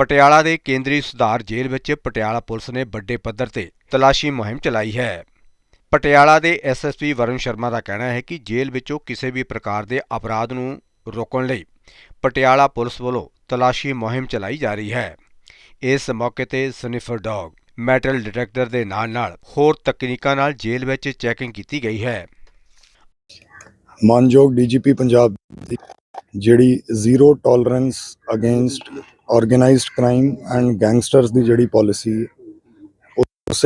ਪਟਿਆਲਾ ਦੇ ਕੇਂਦਰੀ ਸੁਧਾਰ ਜੇਲ੍ਹ ਵਿੱਚ ਪਟਿਆਲਾ ਪੁਲਿਸ ਨੇ ਵੱਡੇ ਪੱਧਰ ਤੇ ਤਲਾਸ਼ੀ ਮੁਹਿੰਮ ਚਲਾਈ ਹੈ। ਪਟਿਆਲਾ ਦੇ ਐਸਐਸਪੀ ਵਰੁਣ ਸ਼ਰਮਾ ਦਾ ਕਹਿਣਾ ਹੈ ਕਿ ਜੇਲ੍ਹ ਵਿੱਚੋਂ ਕਿਸੇ ਵੀ ਪ੍ਰਕਾਰ ਦੇ ਅਪਰਾਧ ਨੂੰ ਰੋਕਣ ਲਈ ਪਟਿਆਲਾ ਪੁਲਿਸ ਵੱਲੋਂ ਤਲਾਸ਼ੀ ਮੁਹਿੰਮ ਚਲਾਈ ਜਾ ਰਹੀ ਹੈ। ਇਸ ਮੌਕੇ ਤੇ ਸਨੀਫਰ ਡੌਗ, ਮੈਟਲ ਡਿਟੈਕਟਰ ਦੇ ਨਾਲ-ਨਾਲ ਹੋਰ ਤਕਨੀਕਾਂ ਨਾਲ ਜੇਲ੍ਹ ਵਿੱਚ ਚੈਕਿੰਗ ਕੀਤੀ ਗਈ ਹੈ। ਮਾਨਯੋਗ ਡੀਜੀਪੀ ਪੰਜਾਬ ਦੀ ਜਿਹੜੀ zero tolerance against organised crime and gangsters ਦੀ ਜਿਹੜੀ ਪਾਲਿਸੀ ਉਸ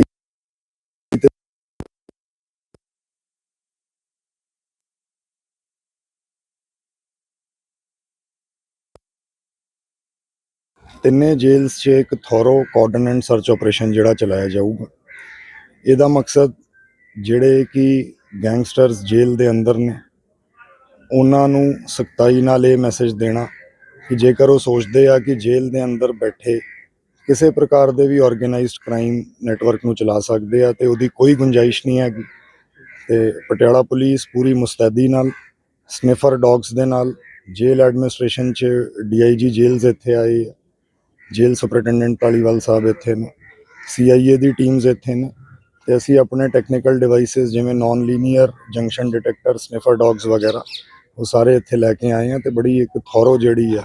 ਤਿੰਨੇ ਜੇਲਸ 'ਚ ਇੱਕ ਥੋਰੋ ਕਾਰਡਨ ਸਰਚ ਆਪਰੇਸ਼ਨ ਜਿਹੜਾ ਚਲਾਇਆ ਜਾਊਗਾ। ਇਹਦਾ ਮਕਸਦ ਜਿਹੜੇ ਕਿ ਗੈਂਗਸਟਰਸ ਜੇਲ੍ਹ ਦੇ ਅੰਦਰ ਨੇ, ਉਹਨਾਂ ਨੂੰ ਸਖਤਾਈ ਨਾਲ ਇਹ ਮੈਸੇਜ ਦੇਣਾ ਕਿ ਜੇਕਰ ਉਹ ਸੋਚਦੇ ਆ ਕਿ ਜੇਲ੍ਹ ਦੇ ਅੰਦਰ ਬੈਠੇ ਕਿਸੇ ਪ੍ਰਕਾਰ ਦੇ ਵੀ ਆਰਗੇਨਾਈਜ਼ਡ ਕ੍ਰਾਈਮ ਨੈਟਵਰਕ ਨੂੰ ਚਲਾ ਸਕਦੇ ਆ ਤੇ ਉਹਦੀ ਕੋਈ ਗੁੰਜਾਇਸ਼ ਨਹੀਂ ਹੈਗੀ ਤੇ ਪਟਿਆਲਾ ਪੁਲਿਸ ਪੂਰੀ ਮੁਸਤੈਦੀ ਨਾਲ ਸਨਿਫਰ ਡੌਗਸ ਦੇ ਨਾਲ, ਜੇਲ੍ਹ ਐਡਮਿਨਿਸਟ੍ਰੇਸ਼ਨ ਚ ਡੀਆਈਜੀ ਜੇਲ੍ਸ ਇੱਥੇ ਆਏ ਆ। ਜੇਲ੍ਹ ਸੁਪਰਡੈਂਡੈਂਟ ਢਾਲੀਵਾਲ ਸਾਹਿਬ ਇੱਥੇ ਨੇ ਸੀਆਈਏ ਦੀ ਟੀਮਸ ਇੱਥੇ ਨੇ ਤੇ ਅਸੀਂ ਆਪਣੇ ਟੈਕਨੀਕਲ ਡਿਵਾਈਸਸ ਜਿਵੇਂ non linear junction detector sniffer dogs ਵਗੈਰਾ, ਉਹ ਸਾਰੇ ਇੱਥੇ ਲੈ ਕੇ ਆਏ ਆ ਤੇ ਬੜੀ ਇੱਕ ਥੋਰੋ ਜਿਹੜੀ ਆ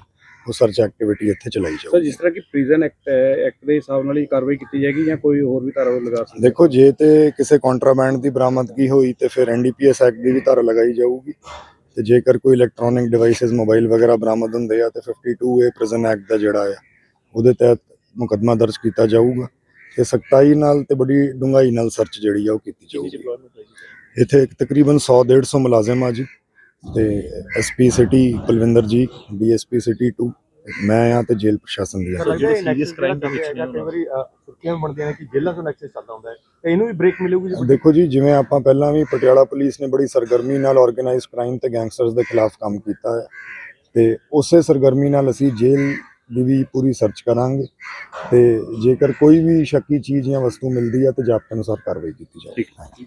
ਉਹ ਸਰਚ ਐਕਟੀਵਿਟੀ ਇੱਥੇ ਚਲਾਈ ਸਰ ਜਾਊਗੀ ਜਿਸ ਤਰ੍ਹਾਂ ਕਿ ਪ੍ਰਿਜ਼ਨ ਐਕਟ ਹੈ ਐਕਟ ਦੇ ਹਿਸਾਬ ਨਾਲ ਹੀ ਕਾਰਵਾਈ ਕੀਤੀ ਜਾਏਗੀ ਜਾਂ ਕੋਈ ਹੋਰ ਵੀ ਧਾਰਾ ਲਗਾ ਸਕਦੇ ਦੇਖੋ ਜੇ ਤੇ ਕਿਸੇ ਕੰਟਰਾਬੈਂਡ ਦੀ ਬਰਾਮਦਗੀ ਹੋਈ ਤੇ ਫਿਰ ਐਨਡੀਪੀਐਸ ਐਕਟ ਦੀ ਵੀ ਧਾਰਾ ਲਗਾਈ ਜਾਊਗੀ। ਤੇ ਜੇਕਰ ਕੋਈ ਇਲੈਕਟ੍ਰੋਨਿਕ ਡਿਵਾਈਸਸ ਮੋਬਾਈਲ ਵਗੈਰਾ ਬਰਾਮਦ ਹੁੰਦੇ ਆ ਤੇ 52 ਏ ਪ੍ਰਿਜ਼ਨ ਐਕਟ ਦਾ ਜਿਹੜਾ ਆ ਉਹਦੇ ਤਹਿਤ ਮੁਕੱਦਮਾ ਦਰਜ ਕੀਤਾ ਜਾਊਗਾ। ਤੇ ਸਖਤਾਈ ਨਾਲ ਤੇ ਬੜੀ ਡੂੰਘਾਈ ਨਾਲ ਸਰਚ ਜਿਹੜੀ ਆ ਉਹ ਕੀਤੀ ਜਾਊਗੀ। ਇੱਥੇ ਇੱਕ ਤਕਰੀਬਨ 100 150 ਮੁਲਾਜ਼ਮ ਆ ਜੀ। ਤੇ ਐਸਪੀ ਸਿਟੀ ਕੁਲਵਿੰਦਰ ਜੀ ਡੀਐਸਪੀ ਸਿਟੀ 2 ਮੈਂ ਆ ਤੇ ਜੇਲ੍ਹ ਪ੍ਰਸ਼ਾਸਨ ਦੀ ਆ। ਜਿਹੜੇ ਸੀਰੀਅਸ ਕ੍ਰਾਈਮ ਦੇ ਵਿੱਚ ਕਈ ਵਾਰੀ ਸੁਰਖੀਆਂ ਬਣਦੀਆਂ ਨੇ ਕਿ ਜੇਲ੍ਹਾਂ ਤੋਂ ਨੈਕਸਸ ਚੱਲਦਾ ਹੁੰਦਾ ਹੈ। ਤੇ ਇਹਨੂੰ ਵੀ ਬ੍ਰੇਕ ਮਿਲੂਗੀ ਜੀ? ਦੇਖੋ ਜੀ ਜਿਵੇਂ ਆਪਾਂ ਪਹਿਲਾਂ ਵੀ ਪਟਿਆਲਾ ਪੁਲਿਸ ਨੇ ਬੜੀ ਸਰਗਰਮੀ ਨਾਲ ਆਰਗੇਨਾਈਜ਼ਡ ਕ੍ਰਾਈਮ ਤੇ ਗੈਂਗਸਟਰਸ ਦੇ ਖਿਲਾਫ ਕੰਮ ਕੀਤਾ ਹੈ। ਤੇ ਉਸੇ ਸਰਗਰਮੀ ਨਾਲ ਅਸੀਂ ਜੇਲ੍ਹ ਦੀ ਵੀ ਪੂਰੀ ਸਰਚ ਕਰਾਂਗੇ। ਤੇ ਜੇਕਰ ਕੋਈ ਵੀ ਸ਼ੱਕੀ ਚੀਜ਼ ਜਾਂ ਵਸਤੂ ਮਿਲਦੀ ਹੈ ਤੇ ਜ਼ਾਬਤੇ ਅਨੁਸਾਰ ਕਾਰਵਾਈ ਕੀਤੀ ਜਾਏਗੀ।